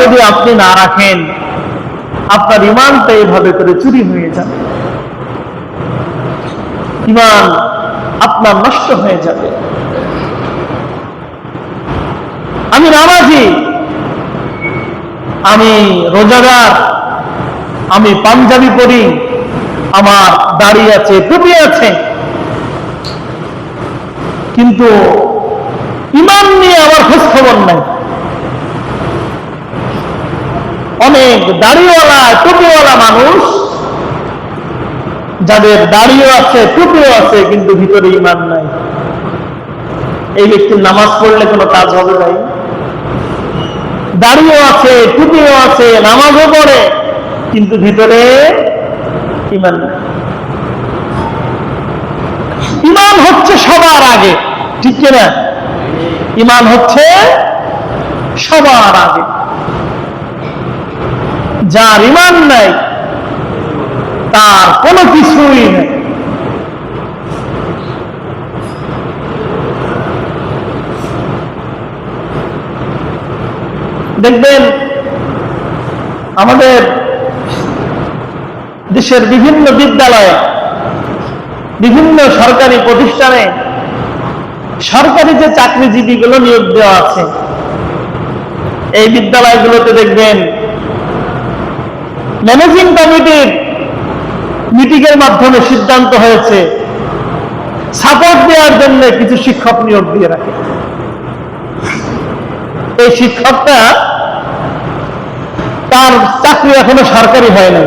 যদি আপনি না রাখেন, আপনার ইমানটা এভাবে করে চুরি হয়ে যাবে। ইমান আপনার নষ্ট হয়ে যাবে। আমি নামাজি, আমি রোজাদার, আমি পাঞ্জাবি পরি, আমার দাড়ি আছে, টুপি আছে। কিন্তু ইমান নিয়ে আমার খোঁজ খবর নাই। অনেক দাড়িওয়ালা, টুপিওয়ালা মানুষ, যাদের দাড়িও আছে, টুপিও আছে, কিন্তু ভিতরে ইমান নাই। এই ব্যক্তির নামাজ পড়লে কোনো কাজ হবে নাই। দাড়িও আছে, টুপিও আছে, নামাজও পড়ে, কিন্তু ভিতরে ইমান নাই। ইমান হচ্ছে সবার আগে, ঠিক কিনা? ইমান হচ্ছে সবার আগে। যার ইমান নাই, তার কোনো কিছুই নেই। দেখবেন, আমাদের দেশের বিভিন্ন বিদ্যালয়ে, বিভিন্ন সরকারি প্রতিষ্ঠানে সরকারি যে চাকরিজীবীগুলো নিয়োগ দেওয়া আছে, এই বিদ্যালয়গুলোতে দেখবেন ম্যানেজিং কমিটির মিটিং এর মাধ্যমে সিদ্ধান্ত হয়েছে সাপোর্ট দেওয়ার জন্য কিছু শিক্ষক নিয়োগ দিয়ে রাখে। এই শিক্ষকটা তার চাকরি এখনও সরকারি হয় নাই।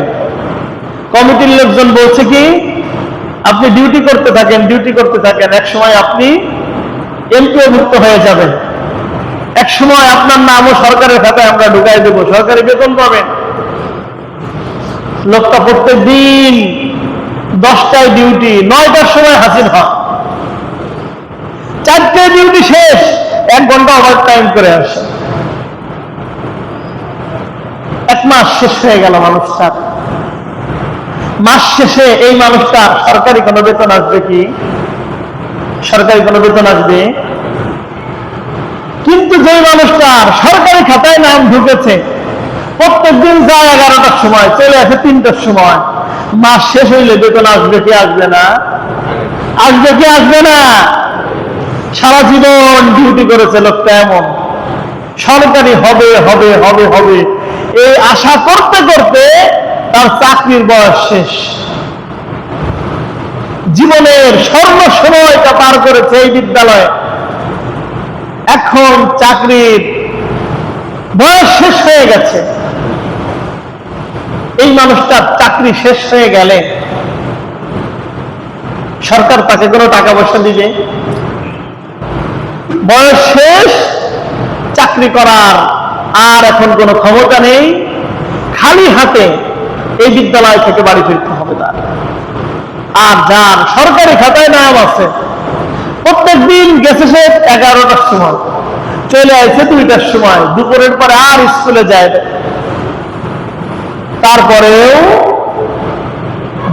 কমিটির লোকজন বলছে কি, আপনি ডিউটি করতে থাকেন ডিউটি করতে থাকেন, এক সময় আপনি এমপিও মুক্ত হয়ে যাবেন। এক সময় আপনার নামও সরকারের খাতায় আমরা ঢুকাই দেব, সরকারি বেতন পাবেন। লোকটা প্রত্যেক দিন দশটায় ডিউটি নয়টার সময় হাসিল হয় চারটে ডিউটি শেষ, এক ঘণ্টা ওভার টাইম করে আসে। এক মাস শেষ হয়ে গেল মানুষটার। মাস শেষে এই মানুষটা সরকারি কোনো বেতন আসবে কি? সরকারি কোনো বেতন আসবে? কিন্তু যে মানুষটার সরকারি খাতায় নাম ঢুকেছে প্রত্যেক দিন যায় এগারোটার সময়, চলে আসে তিনটার সময়। মাস শেষ হইলে বেতন আসবে কি আসবে না? আসবে কি আসবে না? সারা জীবন ডিউটি করেছে লোকটা এমন। সরকারি হবে হবে হবে হবে। এই আশা করতে করতে তার চাকরির বয়স শেষ। জীবনের স্বর্ণ সময়টা পার করেছে এই বিদ্যালয়ে। এখন চাকরির বয়স শেষ হয়ে গেছে। এই মানুষটার চাকরি শেষ হয়ে গেলে সরকার তাকে কোনো টাকা পয়সা দিবে বয়স শেষ, চাকরি করার আর এখন কোনো ক্ষমতা নেই, খালি হাতে এই বিদ্যালয় থেকে বাড়ি ফিরতে হবে তার আর যার সরকারি খাতায় নাম আছে প্রত্যেক দিন গেছে সে এগারোটার সময়, চলে আসছে দুইটার সময়, দুপুরের পরে আর স্কুলে যায়। তারপরেও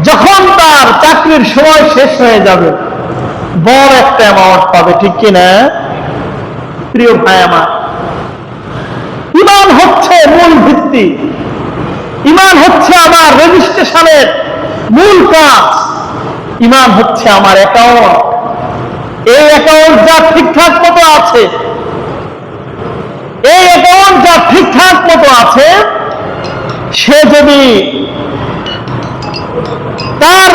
যখন তার চাকরির সময় শেষ হয়ে যাবে, বড় একটা অ্যামাউন্ট পাবে, ঠিক কিনা? প্রিয় ভাই আমার, ইমান হচ্ছে মূল ভিত্তি। ইমান হচ্ছে আমার রেজিস্ট্রেশনের মূল কাজ। ইমান হচ্ছে আমার অ্যাকাউন্ট এই অ্যাকাউন্ট যা ঠিকঠাক মতো আছে, এই অ্যাকাউন্ট যা ঠিকঠাক মতো আছে সে যদি তার